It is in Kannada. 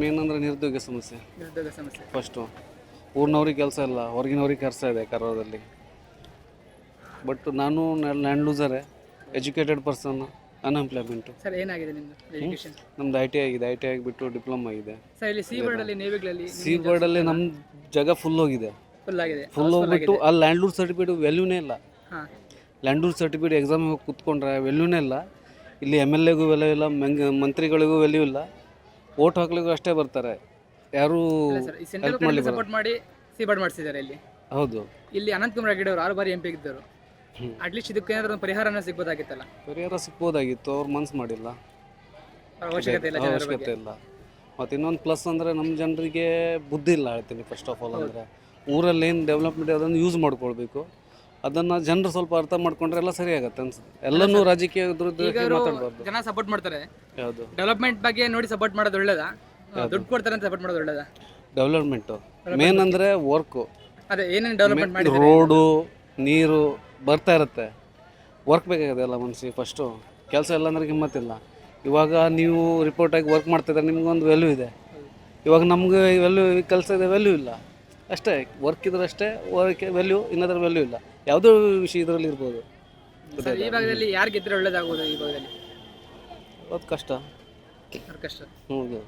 ನಿರುದ್ಯೋಗ ಸಮಸ್ಯೆ. ನಿರುದ್ಯೋಗ ಸಮಸ್ಯೆ. ಫಸ್ಟು ಊರಿನವ್ರಿಗೆ ಕೆಲಸ ಇಲ್ಲ ಹೊರಗಿನವ್ರಿಗೆ ಕೆಲಸ ಇದೆ ಕಾರವಾರದಲ್ಲಿ ಬಟ್ ನಾನು ಲ್ಯಾಂಡ್ ಲೂಸರೇ ಎಜುಕೇಟೆಡ್ ಪರ್ಸನ್ ಅನ್ಎಂಪ್ಲಾಯ್ಮೆಂಟು ಸರ್ ಏನಾಗಿದೆ ನಿಮ್ಮದು ಎಜುಕೇಶನ್ ನಮ್ದು ಐ ಟಿ ಆಗಿದೆ ಐ ಟಿ ಆಗಿಬಿಟ್ಟು ಡಿಪ್ಲೊಮಾ ಆಗಿದೆ. ಸರ್ ಇಲ್ಲಿ ಸಿ ಬೋರ್ಡಲ್ಲಿ ನೇವಿಗಳಲ್ಲಿ ಸಿ ಬೋರ್ಡಲ್ಲಿ ನಮ್ಮ ಜಾಗ ಫುಲ್ ಹೋಗಿದೆ. ಫುಲ್ ಆಗಿದೆ. ಫುಲ್ ಹೋಗ್ಬಿಟ್ಟು ಅಲ್ಲಿ ಲ್ಯಾಂಡ್ ಲೂರ್ ಸರ್ಟಿಫಿಕೇಟ್ ವ್ಯಾಲ್ಯೂನೇ ಇಲ್ಲ. ಹಾಂ. ಲ್ಯಾಂಡ್ ಲೂರ್ ಸರ್ಟಿಫಿಕೇಟ್ ಎಕ್ಸಾಮ್ ಹೋಗಿ ಕೂತ್ಕೊಂಡ್ರೆ ವ್ಯಾಲ್ಯೂನೇ ಇಲ್ಲ. ಇಲ್ಲಿ ಎಂ ಎಲ್ ಎಗೂ ವ್ಯಾಲ್ಯೂ ಇಲ್ಲ ಮಂತ್ರಿಗಳಿಗೂ ವ್ಯಾಲ್ಯೂ ಇಲ್ಲ. ಓಟ್ ಹಾಕ್ಲಿಕ್ಕೂ ಅಷ್ಟೇ ಬರ್ತಾರೆ. ಯಾರು ಸಪೋರ್ಟ್ ಮಾಡಿ ಮಾಡಿಸಿದ್ದಾರೆ ಇಲ್ಲಿ. ಹೌದು. ಇಲ್ಲಿ ಅನಂತ್ ಕುಮಾರ್ ಹೆಗಡೆ ಅವರು ಆರು ಬಾರಿ ಎಂ ಪಿ ಇದ್ದರು. ಅಟ್ಲೀಸ್ಟ್ ಇದಕ್ಕೆ ಏನಾದರೂ ಒಂದು ಪರಿಹಾರನ ಸಿಗ್ಬೋದಾಗಿತ್ತಲ್ಲ? ಪರಿಹಾರ ಸಿಗ್ಬೋದಾಗಿತ್ತು ಅವ್ರು ಮನ್ಸು ಮಾಡಿಲ್ಲ. ಅವಶ್ಯಕತೆ ಇಲ್ಲ ಜನರ ಬಗ್ಗೆ. ಅವಶ್ಯಕತೆ ಇಲ್ಲ. ಮತ್ತು ಇನ್ನೊಂದು ಪ್ಲಸ್ ಅಂದರೆ ನಮ್ಮ ಜನರಿಗೆ ಬುದ್ಧಿ ಇಲ್ಲ ಹೇಳ್ತೀನಿ ಫಸ್ಟ್ ಆಫ್ ಆಲ್ ಅಂದರೆ. ಊರಲ್ಲಿ ಏನು ಡೆವಲಪ್ಮೆಂಟ್ ಅದನ್ನು ಯೂಸ್ ಮಾಡ್ಕೊಳ್ಬೇಕು. ಅದನ್ನು ಜನರು ಸ್ವಲ್ಪ ಅರ್ಥ ಮಾಡ್ಕೊಂಡ್ರೆ ಎಲ್ಲ ಸರಿ ಆಗತ್ತೆ ಅನ್ಸುತ್ತೆ. ಎಲ್ಲನೂ ರಾಜಕೀಯ ಮಾತಾಡಬಾರ್ದು. ಜನ ಸಪೋರ್ಟ್ ಮಾಡ್ತಾರೆ. ಯಾವುದು? ಡೆವಲಪ್ಮೆಂಟ್ ಬಗ್ಗೆ ನೋಡಿ ಸಪೋರ್ಟ್ ಮಾಡೋದು ಒಳ್ಳೇದಾ? ದುಡ್ಡು ಕೊಡ್ತಾರೆ ಅಂತ ಸಪೋರ್ಟ್ ಮಾಡೋದು ಒಳ್ಳೇದಾ? ಡೆವಲಪ್ಮೆಂಟು ಮೇನ್ ಅಂದರೆ ವರ್ಕು ಅದೇ ಏನೇನು ಡೆವಲಪ್ಮೆಂಟ್ ಮಾಡಿ ರೋಡು ನೀರು ಬರ್ತಾ ಇರುತ್ತೆ. ವರ್ಕ್ ಬೇಕಾಗಿದೆ ಎಲ್ಲ ಮನುಷ್ಯ ಫಸ್ಟು ಕೆಲಸ ಇಲ್ಲ ಅಂದ್ರೆ ಕಿಮ್ಮತ್ತಿಲ್ಲ. ಇವಾಗ ನೀವು ರಿಪೋರ್ಟಾಗಿ ವರ್ಕ್ ಮಾಡ್ತಿದ್ರೆ ನಿಮ್ಗೊಂದು ವ್ಯಾಲ್ಯೂ ಇದೆ. ಇವಾಗ ನಮ್ಗೆ ವ್ಯಾಲ್ಯೂ ಕೆಲಸ ಇದೆ ವ್ಯಾಲ್ಯೂ ಇಲ್ಲ. ಅಷ್ಟೇ ವರ್ಕ್ ಇದ್ರೆ ಅಷ್ಟೇ ವರ್ಕ್ ವ್ಯಾಲ್ಯೂ ಇನ್ನದ್ರ ವ್ಯಾಲ್ಯೂ ಇಲ್ಲ. ಯಾವುದೋ ವಿಷಯ ಇದರಲ್ಲಿ ಇರ್ಬೋದು. ಸರ್ ಈ ಭಾಗದಲ್ಲಿ ಯಾರು ಗೆದ್ದರೆ ಒಳ್ಳೇದಾಗ್ಬೋದು ಈ ಭಾಗದಲ್ಲಿ? ಅದು ಕಷ್ಟ. ಅವ್ರ ಕಷ್ಟ. ಹೌದು